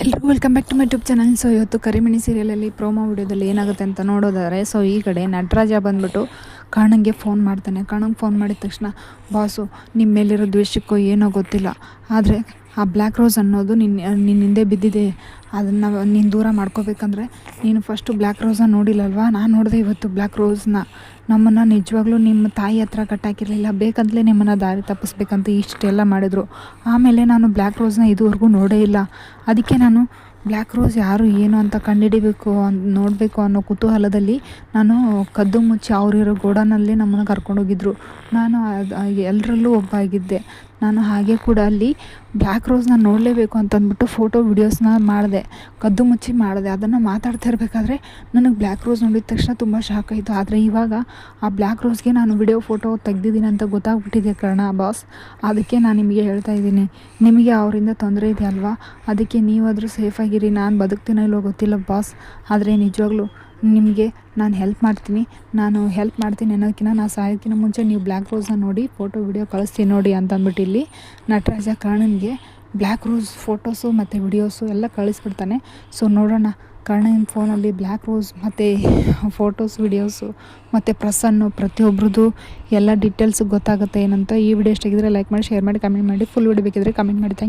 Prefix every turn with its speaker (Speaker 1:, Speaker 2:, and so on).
Speaker 1: ಎಲ್ರಿಗೂ welcome back to my YouTube channel so ಇವತ್ತು Karimani ಸೀರಿಯಲಲ್ಲಿ promo ವಿಡಿಯೋದಲ್ಲಿ ಏನಾಗುತ್ತೆ ಅಂತ ನೋಡೋದಾದರೆ ಸೊ ಈ ಕಡೆ ನಟರಾಜ ಬಂದ್ಬಿಟ್ಟು ಕಾಣಂಗೆ ಫೋನ್ ಮಾಡ್ತಾನೆ. ಕಾಣಂಗೆ ಫೋನ್ ಮಾಡಿದ ತಕ್ಷಣ, ಬಾಸು ನಿಮ್ಮ ಮೇಲಿರೋ ದ್ವೇಷಕ್ಕೋ ಏನೋ ಗೊತ್ತಿಲ್ಲ. ಆದರೆ ಆ ಬ್ಲ್ಯಾಕ್ ರೋಸ್ ಅನ್ನೋದು ನಿನ್ನ ನಿನ್ನ ಹಿಂದೆ ಬಿದ್ದಿದೆ. ಅದನ್ನು ನೀನು ದೂರ ಮಾಡ್ಕೋಬೇಕಂದ್ರೆ ನೀನು ಫಸ್ಟು ಬ್ಲ್ಯಾಕ್ ರೋಸನ್ನ ನೋಡಿಲ್ಲಲ್ವಾ? ನಾನು ನೋಡಿದೆ ಇವತ್ತು ಬ್ಲ್ಯಾಕ್ ರೋಸ್ನ ನಮ್ಮನ್ನು ನಿಜವಾಗ್ಲೂ ನಿಮ್ಮ ತಾಯಿ ಹತ್ರ ಕಟ್ಟಾಕಿರಲಿಲ್ಲ. ಬೇಕಂತಲೇ ನಿಮ್ಮನ್ನು ದಾರಿ ತಪ್ಪಿಸ್ಬೇಕಂತ ಇಷ್ಟೆಲ್ಲ ಮಾಡಿದರು. ಆಮೇಲೆ ನಾನು ಬ್ಲ್ಯಾಕ್ ರೋಸ್ನ ಇದುವರೆಗೂ ನೋಡೇ ಇಲ್ಲ. ಅದಕ್ಕೆ ನಾನು ಬ್ಲ್ಯಾಕ್ ರೋಸ್ ಯಾರು, ಏನು ಅಂತ ಕಂಡುಹಿಡಿಬೇಕು ಅಂತ ನೋಡಬೇಕು ಅನ್ನೋ ಕುತೂಹಲದಲ್ಲಿ ನಾನು ಕದ್ದು ಮುಚ್ಚಿ ಅವರಿರೋ ಗೋಡನಲ್ಲಿ ನಮ್ಮನ್ನು ಕರ್ಕೊಂಡೋಗಿದ್ರು. ನಾನು ಎಲ್ಲರಲ್ಲೂ ಒಬ್ಬ ಆಗಿದ್ದೆ. ನಾನು ಹಾಗೆ ಕೂಡ ಅಲ್ಲಿ ಬ್ಲ್ಯಾಕ್ ರೋಸ್ನ ನೋಡಲೇಬೇಕು ಅಂತಂದ್ಬಿಟ್ಟು ಫೋಟೋ ವೀಡಿಯೋಸ್ನ ಮಾಡಿದೆ, ಕದ್ದು ಮುಚ್ಚಿ ಮಾಡಿದೆ. ಅದನ್ನು ಮಾತಾಡ್ತಾ ಇರಬೇಕಾದ್ರೆ ನನಗೆ ಬ್ಲ್ಯಾಕ್ ರೋಸ್ ನೋಡಿದ ತಕ್ಷಣ ತುಂಬ ಶಾಕ್ ಆಯಿತು. ಆದರೆ ಇವಾಗ ಆ ಬ್ಲ್ಯಾಕ್ ರೋಸ್ಗೆ ನಾನು ವಿಡಿಯೋ ಫೋಟೋ ತೆಗ್ದಿದ್ದೀನಿ ಅಂತ ಗೊತ್ತಾಗ್ಬಿಟ್ಟಿದೆ ಕಾರಣ ಬಾಸ್ ಅದಕ್ಕೆ ನಾನು ನಿಮಗೆ ಹೇಳ್ತಾ ಇದ್ದೀನಿ. ನಿಮಗೆ ಅವರಿಂದ ತೊಂದರೆ ಇದೆ ಅಲ್ವಾ? ಅದಕ್ಕೆ ನೀವಾದರೂ ಸೇಫಾಗಿರಿ ನಾನು ಬದುಕ್ತೀನೋ ಇಲ್ಲೋ ಗೊತ್ತಿಲ್ಲ ಬಾಸ್ ಆದರೆ ನಿಜವಾಗ್ಲೂ ನಿಮಗೆ ನಾನು ಹೆಲ್ಪ್ ಮಾಡ್ತೀನಿ, ನಾನು ಹೆಲ್ಪ್ ಮಾಡ್ತೀನಿ ಅನ್ನೋದಕ್ಕಿಂತ ನಾನು ಸಾಯೋದಕ್ಕಿಂತ ಮುಂಚೆ ನೀವು ಬ್ಲ್ಯಾಕ್ ರೋಸ್ನ ನೋಡಿ ಫೋಟೋ ವಿಡಿಯೋ ಕಳಿಸ್ತೀನಿ ನೋಡಿ ಅಂತ ಅಂದ್ಬಿಟ್ಟು ಇಲ್ಲಿ ನಟರಾಜ ಕರ್ಣನ್ಗೆ ಬ್ಲ್ಯಾಕ್ ರೋಸ್ ಫೋಟೋಸು ಮತ್ತು ವಿಡಿಯೋಸು ಎಲ್ಲ ಕಳಿಸ್ಬಿಡ್ತಾನೆ. ಸೊ ನೋಡೋಣ. ಕರ್ಣನ್ ಫೋನಲ್ಲಿ ಬ್ಲ್ಯಾಕ್ ರೋಸ್ ಮತ್ತು ಫೋಟೋಸ್ ವಿಡಿಯೋಸು ಮತ್ತು ಪ್ರಸನ್ನು ಪ್ರತಿಯೊಬ್ರದ್ದು ಎಲ್ಲ ಡೀಟೇಲ್ಸ್ ಗೊತ್ತಾಗುತ್ತೆ ಏನಂತ ಈ ವಿಡಿಯೋ ಎಷ್ಟಾಗಿದ್ರೆ ಲೈಕ್ ಮಾಡಿ ಶೇರ್ ಮಾಡಿ ಕಮೆಂಟ್ ಮಾಡಿ ಫುಲ್ ವಿಡಿಯೋ ಬೇಕಿದ್ರೆ ಕಮೆಂಟ್ ಮಾಡಿ. ಥ್ಯಾಂಕ್